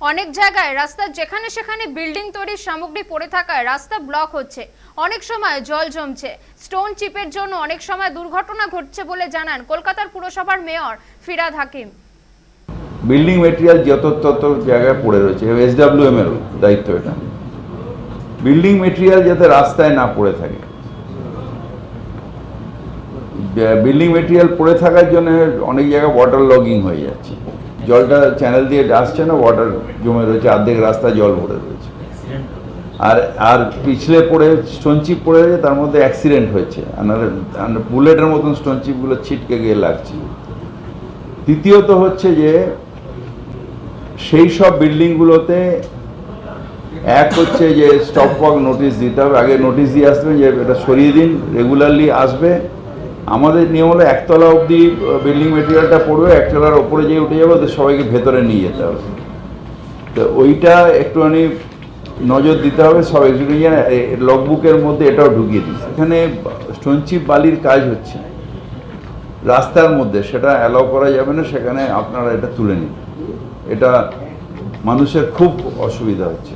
অনেক জায়গায় রাস্তার যেখানে সেখানে বিল্ডিং তৈরির সামগ্রী পড়ে থাকায় রাস্তা ব্লক হচ্ছে। অনেক সময় জল জমছে। স্টোন চিপের জন্য অনেক সময় দুর্ঘটনা ঘটছে বলে জানান কলকাতার পুরসভার mayor Firhad Hakim. Building material যত তত জায়গায় পড়ে রয়েছে। এসডাব্লিউএম এর দায়িত্ব এটা। বিল্ডিং মেটেরিয়াল যাতে রাস্তায় না পড়ে থাকে। বিল্ডিং মেটেরিয়াল পড়ে থাকার জন্য অনেক জায়গায় ওয়াটার লগিং হয়ে যাচ্ছে। জলটা চ্যানেল দিয়ে আসছে না ওয়াটার জমে রয়েছে, অর্ধেক রাস্তা জল ভরে রয়েছে। আর আর পিছলে পড়ে স্টোন চিপ পড়ে রয়েছে, তার মধ্যে অ্যাক্সিডেন্ট হয়েছে। আর বুলেটের মতন স্টোন চিপগুলো ছিটকে গিয়ে লাগছে তৃতীয়ত হচ্ছে যে, সেই সব বিল্ডিংগুলোতে এক হচ্ছে যে স্টপ ওয়ার্ক নোটিশ দিতে হবে। আগে নোটিশ দিয়ে আসবে যে এটা সরিয়ে দিন রেগুলারলি আসবে। আমাদের নিয়ম হলো একতলা অবধি বিল্ডিং মেটেরিয়ালটা পড়বে, একতলার ওপরে যে উঠে যাবে, ওদের সবাইকে ভেতরে নিয়ে যেতে হবে। তো ওইটা একটুখানি নজর দিতে হবে, সব এক্সিকিউটিভ লগবুকের মধ্যে এটাও ঢুকিয়ে দিচ্ছে এখানে স্টোনচিপ বালির কাজ হচ্ছে। রাস্তার মধ্যে সেটা অ্যালাউ করা যাবে না, সেখানে আপনারা এটা তুলে নিন। এটা মানুষের খুব অসুবিধা হচ্ছে।